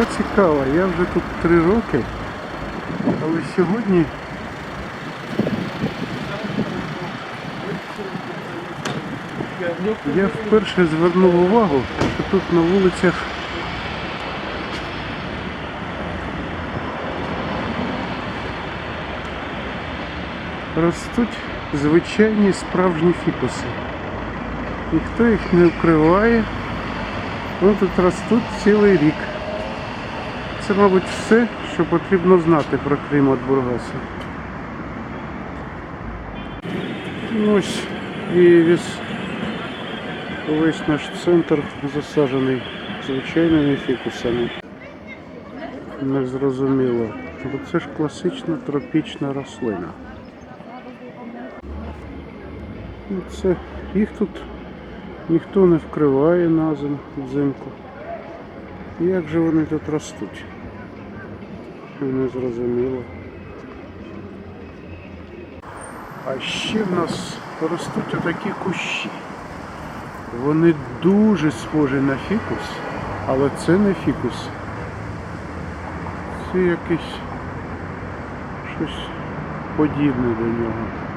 Що цікаво, я вже тут три роки, але сьогодні я вперше звернув увагу, що тут на вулицях ростуть звичайні справжні фікуси. Ніхто їх не вкриває. Вони тут ростуть цілий рік. Це, мабуть, все, що потрібно знати про клімат Бургаса. Ну, Ось і весь, весь наш центр засаджений звичайними фікусами. Незрозуміло. Бо це ж класична тропічна рослина. Ну, Це, їх тут ніхто не вкриває на зим, взимку. Як же вони тут ростуть? Не зрозуміло. А ще в нас ростуть отакі кущі. Вони дуже схожі на фікус, але це не фікус. Це якесь щось подібне до нього.